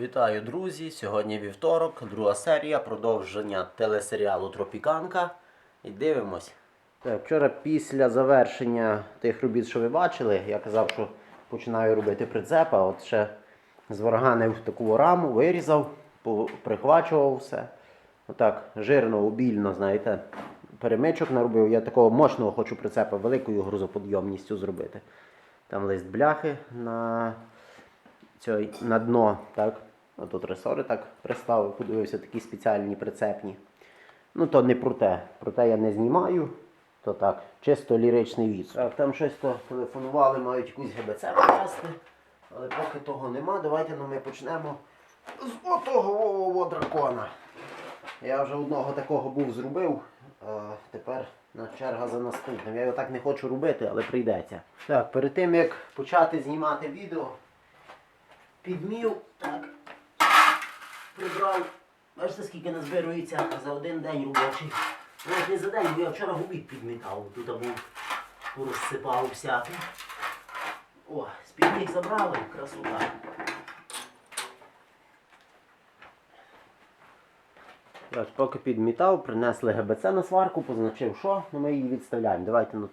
Вітаю, друзі! Сьогодні вівторок, друга серія, продовження телесеріалу Тропіканка. І дивимось. Так, вчора після завершення тих робіт, що ви бачили, я казав, що починаю робити прицепа. От ще зварганив таку раму, вирізав, прихвачував все. Отак, жирно, обільно, знаєте, перемичок наробив. Я такого мощного хочу прицепа, великою грузоподйомністю зробити. Там лист бляхи на цей, на дно, так? А тут ресори так приставив, подивився, такі спеціальні прицепні. Ну, то не про те. Про те я не знімаю. То так, чисто ліричний відступ. Так, там щось то телефонували, мають якусь ГБЦ привезти. Але поки того нема, давайте ну, ми почнемо з отого дракона. Я вже одного такого був зробив. А тепер на черга за наступним. Я його так не хочу робити, але прийдеться. Так, перед тим як почати знімати відео, підмів, так, прибрав. Бачите, скільки назбирується за один день робочий. Навіть не за день, бо я вчора обід підмітав. Тут був розсипав всяке. О, спідник забрали, красота. Поки підмітав, принесли ГБЦ на сварку, позначив що, ну ми її відставляємо. Давайте на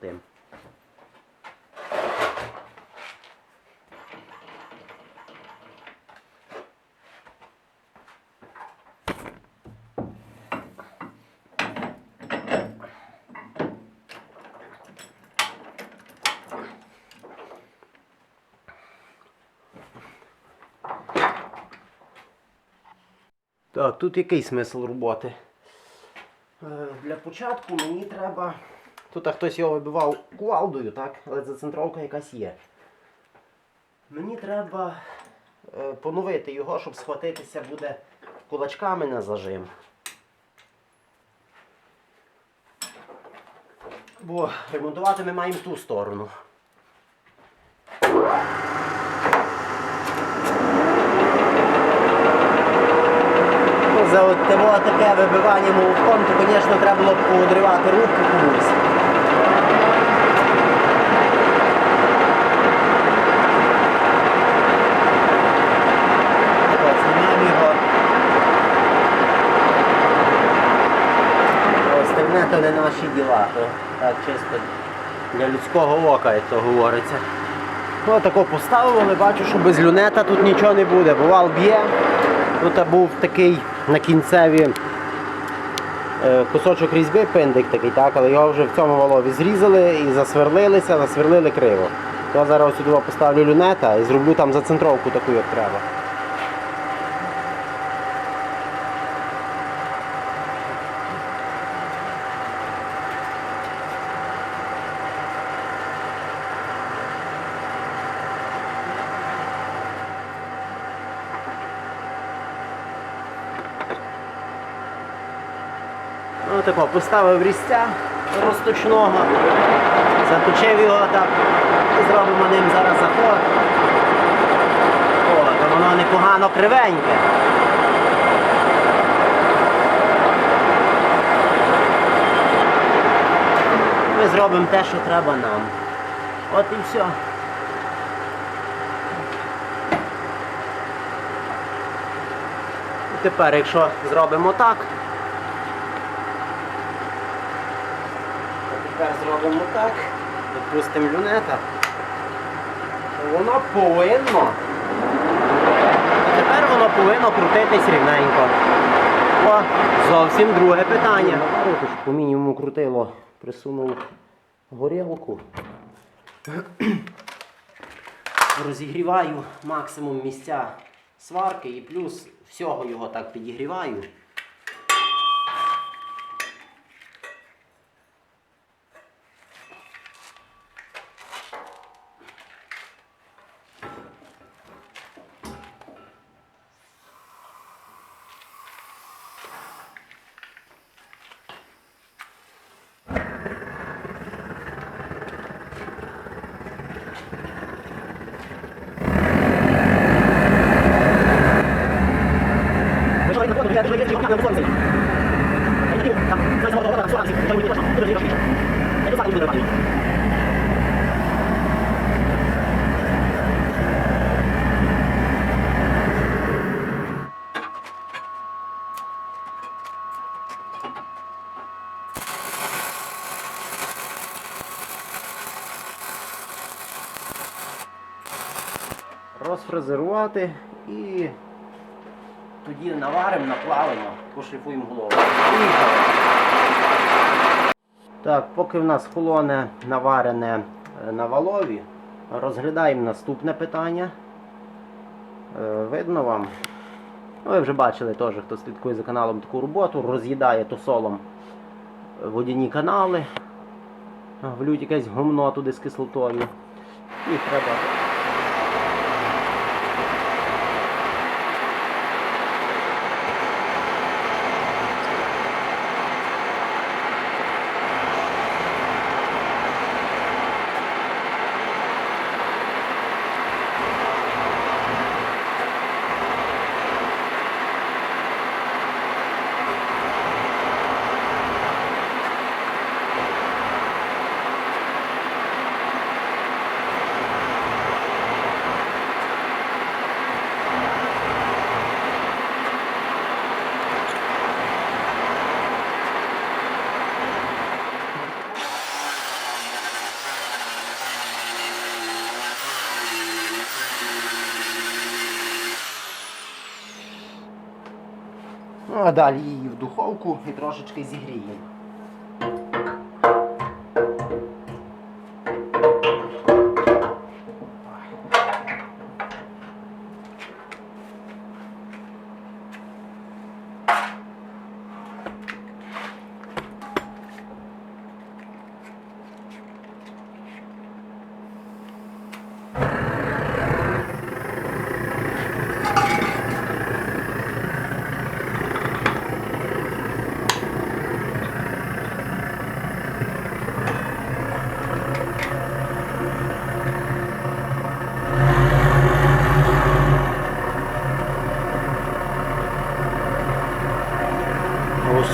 Так, тут який смисл роботи? Е, Для початку мені треба. Тут хтось його вибивав кувалдою, так? Але зацентровка якась є. Мені треба е, поновити його, щоб схватитися буде кулачками на зажим. Бо ремонтувати ми маємо ту сторону. Ну, за от того таке вибивання молотком, то, звісно, треба було б поодривати руку комусь. То не наші діла, то так чисто для людського ока, як то говориться. Ну, тако поставив, але бачу, що без люнета тут нічого не буде. Бувал б'є. Тут був такий на кінцеві е, кусочок різьби, пиндик такий, так, але його вже в цьому валові зрізали і засверлилися, засверлили криво. То зараз сюди поставлю люнета і зроблю там зацентровку таку, як треба. Ну, тако, поставив різця розточного, заточив його так, і зробимо ним зараз заход. О, то воно непогано кривеньке. Ми зробимо те, що треба нам. От і все. Тепер, якщо зробимо так, Тепер зробимо так, відпустимо люнета. Воно повинно. Тепер воно повинно крутитись рівненько. О, зовсім друге питання. По мінімуму крутило, присунув горілку. Розігріваю максимум місця сварки і плюс всього його так підігріваю. 在直播间提供大量的作业资源。哎，这个啊，那什么多少多少数量级，关于多少，这个是一个系统，哎，就发给你们吧。Розфрезерувати і тоді наваримо, наплавимо, пошліфуємо голову. Так, поки в нас холоне наварене е, на валові, розглядаємо наступне питання. Е, Видно вам? Ну, ви вже бачили теж, хто слідкує за каналом таку роботу, роз'їдає тосолом водяні канали, влють якесь гумно туди з кислотою. І треба. Далі її в духовку і трошечки зігріємо.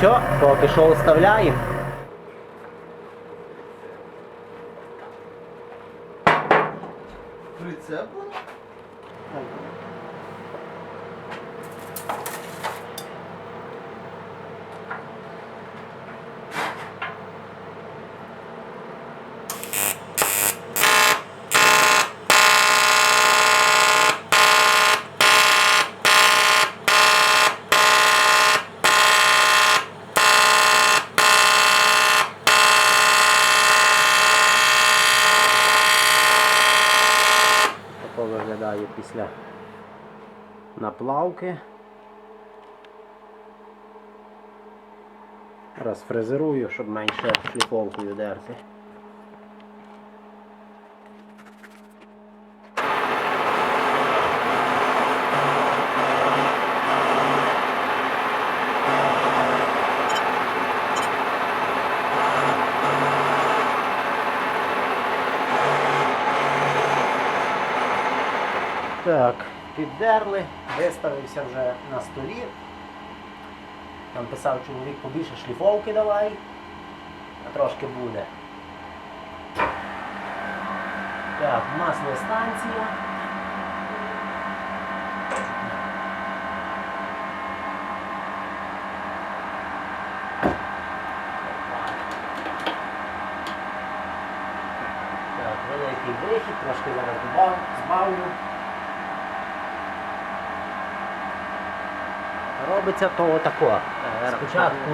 Все, поки що оставляємо. Прицеп? Тако виглядає після наплавки. Розфрезерую, щоб менше шліфовкою дерти. Так, піддерли, виставився вже на столі. Там писав чоловік побільше шліфовки давай, а трошки буде. Так, масло станція. Так, великий вихід, трошки зараз збавлю. Робиться то отако. Е, Спочатку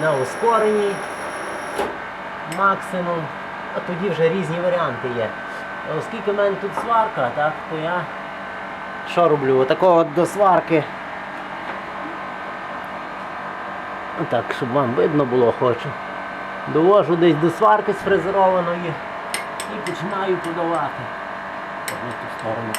на ускореній максимум, а тоді вже різні варіанти є. Оскільки в мене тут сварка, так, то я що роблю? Отако от до сварки. Так, щоб вам видно було, хочу. Довожу десь до сварки сфрезерованої і починаю подавати. В ту сторону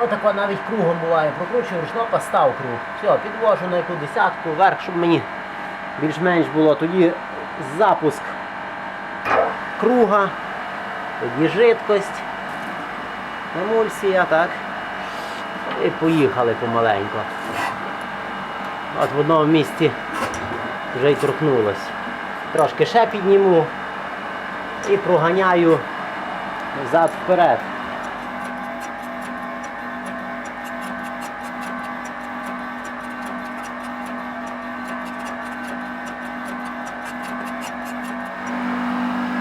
Отако навіть кругом буває. Прокручую ручно, постав круг. Все, підвожу на яку десятку вверх, щоб мені більш-менш було. Тоді запуск круга, тоді жидкость, емульсія, так. І поїхали помаленько. От в одному місці вже й торкнулось. Трошки ще підніму і проганяю взад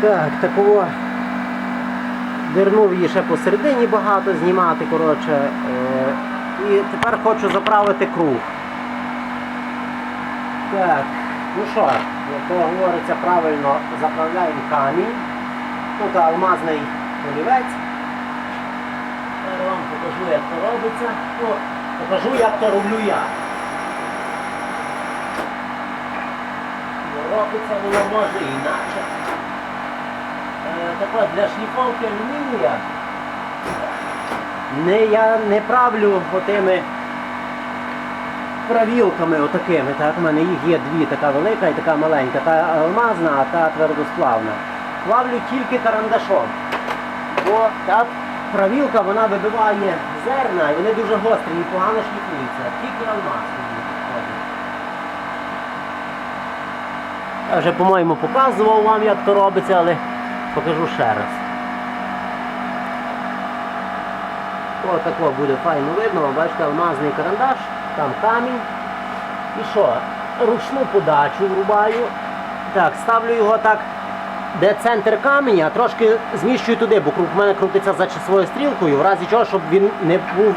Так, такого Дернув її ще посередині багато знімати, коротше. Е, і тепер хочу заправити круг. Так, ну що, як то говориться правильно, заправляємо камінь. Тут алмазний олівець. Зараз вам покажу, як це робиться. Ну, покажу, як то роблю я. Робиться воно може інакше. Так от, для шліфовки алюмінія не, я не правлю отими правілками отакими. Так? У мене їх є дві, така велика і така маленька. Та алмазна, а та твердосплавна. Плавлю тільки карандашом. Бо та правілка вона вибиває зерна і вони дуже гострі і погано шліфуються. Тільки алмаз. підходить. Я вже, по-моєму, показував вам, як то робиться, але покажу ще раз. Ось тако буде файно видно, бачите, алмазний карандаш, там камінь. І що? Ручну подачу врубаю. Так, ставлю його так, де центр каменя, трошки зміщую туди, бо в мене крутиться за часовою стрілкою, в разі чого, щоб він не був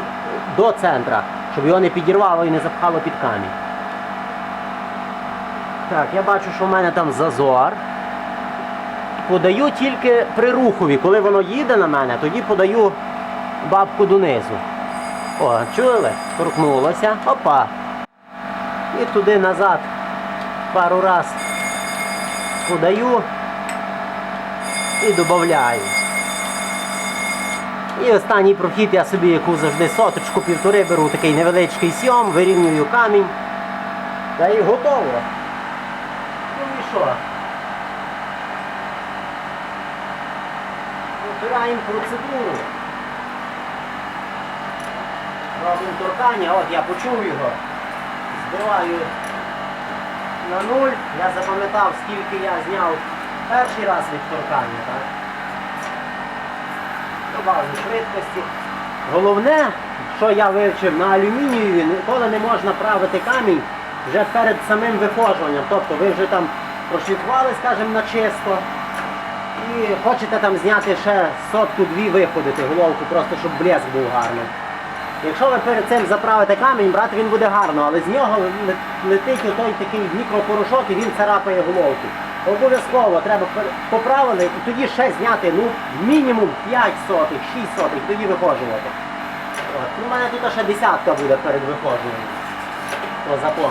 до центра, щоб його не підірвало і не запхало під камінь. Так, я бачу, що в мене там зазор. Подаю тільки при рухові. Коли воно їде на мене, тоді подаю бабку донизу. О, чули? Торкнулося. Опа. І туди назад пару раз подаю і додаю. І останній прохід я собі яку завжди соточку півтори беру такий невеличкий сйом, вирівнюю камінь. Та і готово. Ну і що? Повторяємо процедуру. Робимо торкання, от я почув його. Збиваю на нуль. Я запам'ятав, скільки я зняв перший раз від торкання, так? Добавлю швидкості. Головне, що я вивчив на алюмінієві, ніколи не можна правити камінь вже перед самим виходжуванням. Тобто ви вже там прошліфували, скажімо, на чисто. І хочете там зняти ще сотку-дві виходити головку, просто щоб блеск був гарний. Якщо ви перед цим заправите камінь, брати він буде гарно, але з нього летить отой такий мікропорошок і він царапає головку. Обов'язково треба поправили і тоді ще зняти ну, мінімум 5 сотих, 6 сотих, тоді виходжувати. От. Ну, У мене тут ще десятка буде перед виходжуванням. По.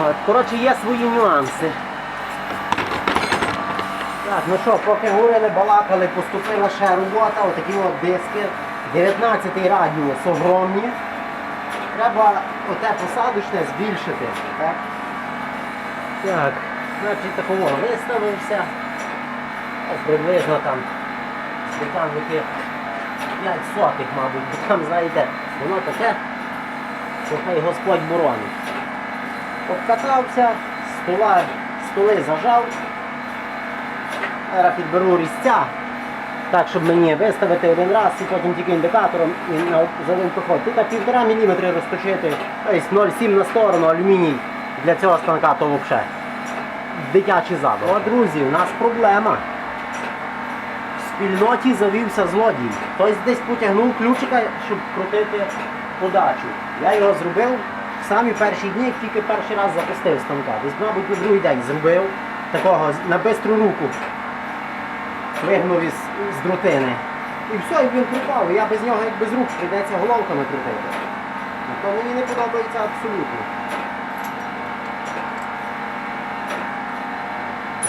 От. Коротше, є свої нюанси. Так, ну що, поки говорили, балакали, поступила ще робота, отакі от диски. 19 радіус огромні. Треба оте посадочне збільшити. Так, так значить такого виставився. Ось приблизно там там яких 5 сотих, мабуть, бо там, знаєте, воно таке, що хай Господь боронить. Обкатався, стола, столи зажав. Зараз підберу різця, так, щоб мені виставити один раз і потім тільки індикатором і на за один проход. Тут півтора міліметри розточити, тобто 0,7 на сторону алюміній для цього станка, то взагалі. Дитячий задум. О, друзі, у нас проблема. В спільноті завівся злодій. Хтось десь потягнув ключика, щоб крутити подачу. Я його зробив в самі перші дні, як тільки перший раз запустив станка. Десь, мабуть, на другий день зробив такого на бистру руку вигнув із, з друтини. І все, і він пропав. І Я без нього як без рук прийдеться головками крутити. То мені не подобається абсолютно.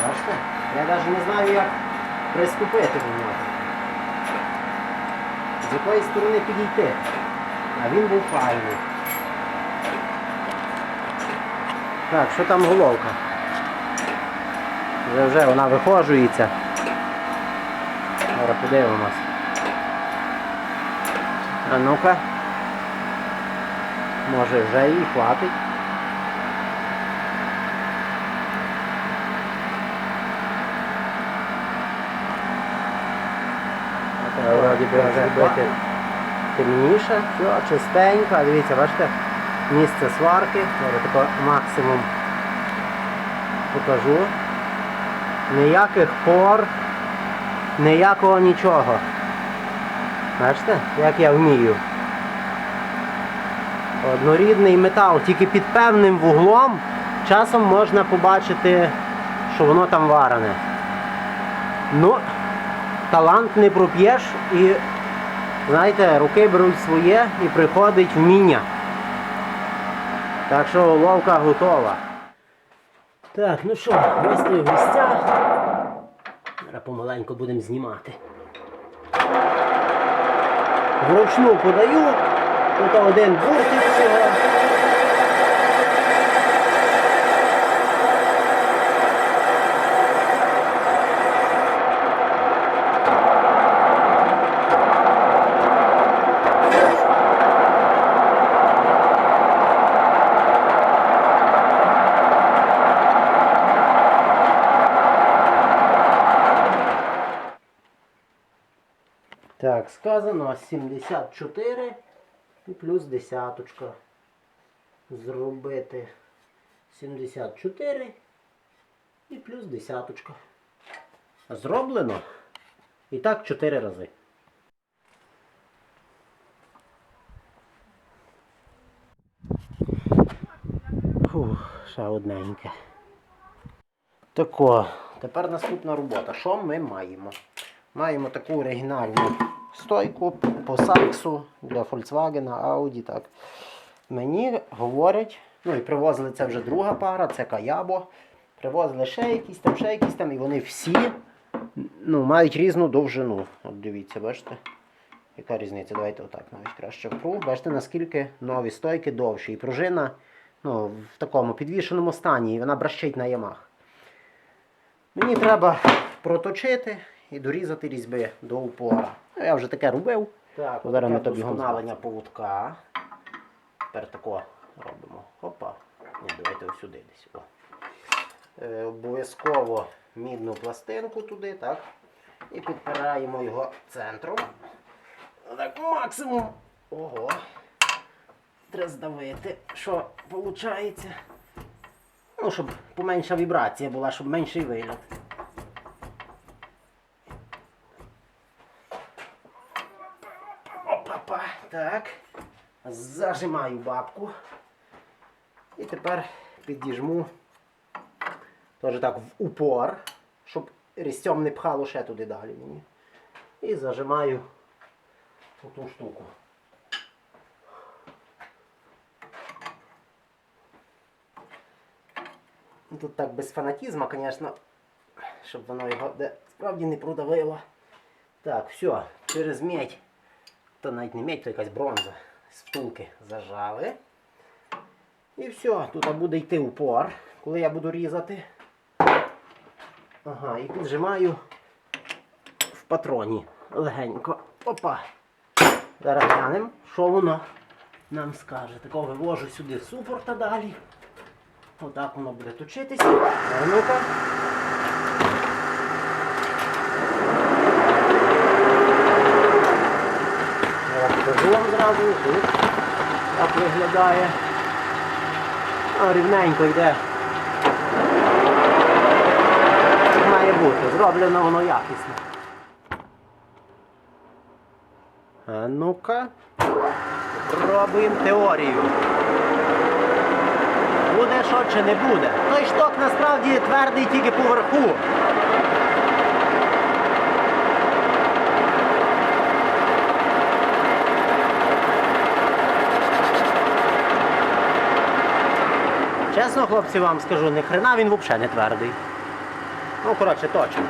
Бачите? Я навіть не знаю, як приступити до нього. З якої сторони підійти. А він був файний. Так, що там головка? Вже вже вона вихожується. Зараз подивимось. А ну-ка. Може вже їй хватить. Вроді би вже бити темніше, все, чистенько, А дивіться, бачите, місце сварки, тако максимум покажу. Ніяких пор, Ніякого нічого. Бачите, як я вмію. Однорідний метал, тільки під певним вуглом часом можна побачити, що воно там варене. Ну, талант не проп'єш і, знаєте, руки беруть своє і приходить вміння. Так що ловка готова. Так, ну що, вистою в місцях. Зараз помаленьку будемо знімати. Вручну подаю. Тут один бортик всього. Так, сказано 74 і плюс десяточка. Зробити 74 і плюс десяточка. Зроблено. І так 4 рази. Фух, ще одненьке. Тако, тепер наступна робота. Що ми маємо? Маємо таку оригінальну стойку по саксу для Volkswagen, Audi. Так. Мені говорять, ну і привозили це вже друга пара, це Каябо. Привозили ще якісь там, ще якісь там, і вони всі ну, мають різну довжину. От дивіться, бачите? Яка різниця? Давайте отак навіть краще впру. Бачите, наскільки нові стойки довші. І пружина ну, в такому підвішеному стані, і вона бращить на ямах. Мені треба проточити і дорізати різьби до упора. Я вже таке робив. Так, Зараз ми тобі вдосконалення поводка. Тепер тако робимо. Опа. Ні, давайте ось сюди десь. О. Е, обов'язково мідну пластинку туди, так? І підпираємо його центром. Так, максимум. Ого. Треба здавити, що виходить. Ну, щоб поменша вібрація була, щоб менший виліт. Так. Зажимаю бабку. І тепер підіжму теж так в упор, щоб різцем не пхало ще туди далі мені. І зажимаю ту штуку. Ну, Тут так без фанатізму, звісно, щоб воно його справді не продавило. Так, все, через медь, то навіть не медь, то якась бронза. З втулки зажали. І все, тут буде йти упор, коли я буду різати. Ага, і піджимаю в патроні легенько. Опа. Зараз глянемо, що воно нам скаже. Такого вивожу сюди супорта далі. Отак воно буде точитися. Ну-ка. Я Тут так виглядає. Рівненько йде. Так має бути. Зроблено воно якісно. А ну-ка. Пробуємо теорію. Буде що чи не буде. Той шток насправді твердий тільки поверху. Чесно, хлопці, вам скажу, ні хрена він взагалі не твердий. Ну, коротше, точно.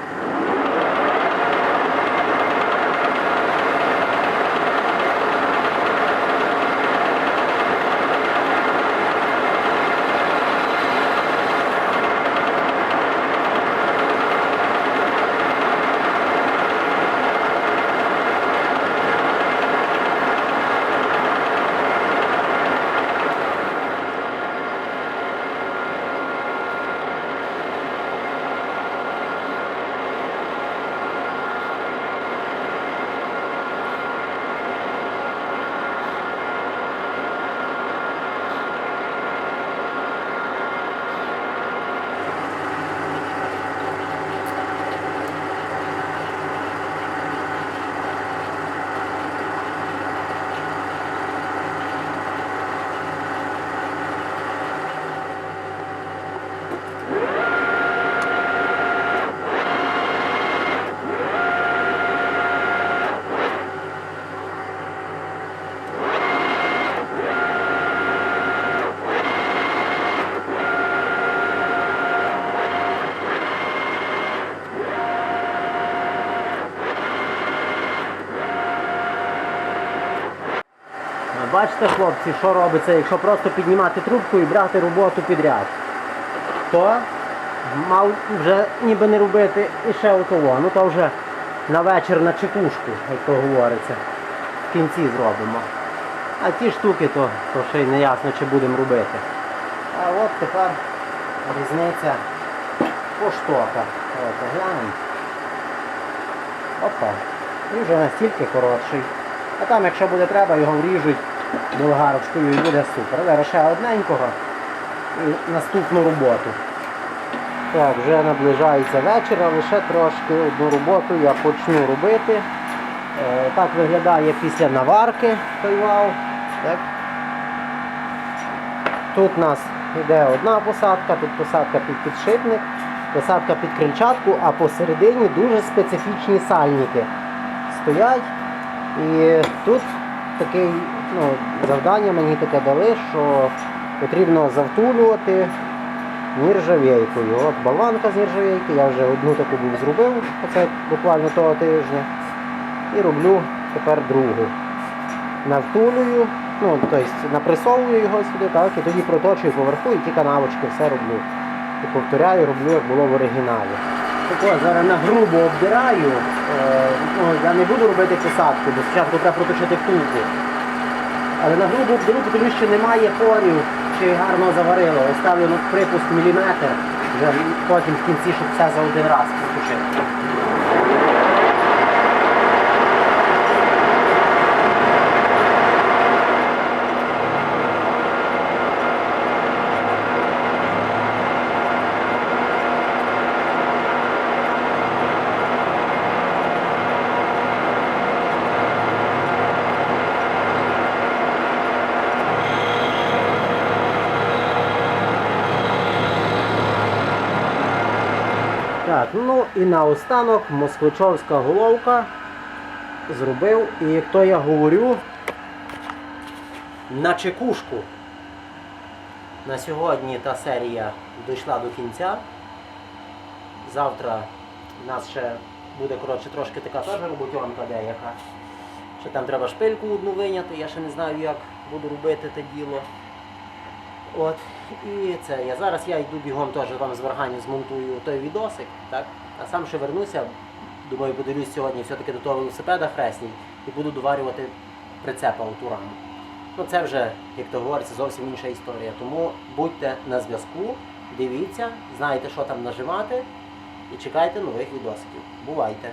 Бачите, хлопці, що робиться, якщо просто піднімати трубку і брати роботу підряд, то мав вже ніби не робити і ще отого. Ну то вже на вечір на чекушку, як то говориться. В кінці зробимо. А ті штуки, то, то ще й не ясно, чи будемо робити. А от тепер різниця по штоках. Глянемо. Опа. І вже настільки коротший. А там, якщо буде треба, його вріжуть болгарочкою і буде супер. Зараз ще одненького і наступну роботу. Так, вже наближається вечір, а лише трошки одну роботу я почну робити. Е, так виглядає після наварки той вал. Так. Тут у нас йде одна посадка, тут посадка під підшипник, посадка під крильчатку, а посередині дуже специфічні сальники стоять. І тут таке ну, завдання мені таке дали, що потрібно завтулювати нержавейкою. От болванка з нержавейки, я вже одну таку був зробив, оце буквально того тижня. І роблю тепер другу. Навтулюю, ну, тобто напресовую його сюди, так, і тоді проточую поверху і ті канавочки все роблю. І повторяю, роблю, як було в оригіналі. Так зараз на грубо обдираю. Е, ну, я не буду робити посадку, бо спочатку треба проточити втулку. Але на грубу обдеру, тому що немає порів, чи гарно заварило. Я ставлю припуск міліметр, вже потім в кінці, щоб все за один раз проточити. Так, ну і наостанок москвичовська головка зробив. І як то я говорю, на чекушку. На сьогодні та серія дійшла до кінця. Завтра у нас ще буде коротше, трошки така теж роботьонка деяка. Ще там треба шпильку одну виняти, я ще не знаю, як буду робити те діло. От, і це я зараз я йду бігом теж вам з варганів змонтую той відосик, так? А сам ще вернуся, думаю, подивлюсь сьогодні все-таки до того велосипеда хресній і буду доварювати прицепа у раму. Ну це вже, як то говориться, зовсім інша історія. Тому будьте на зв'язку, дивіться, знайте, що там наживати, і чекайте нових відосиків. Бувайте!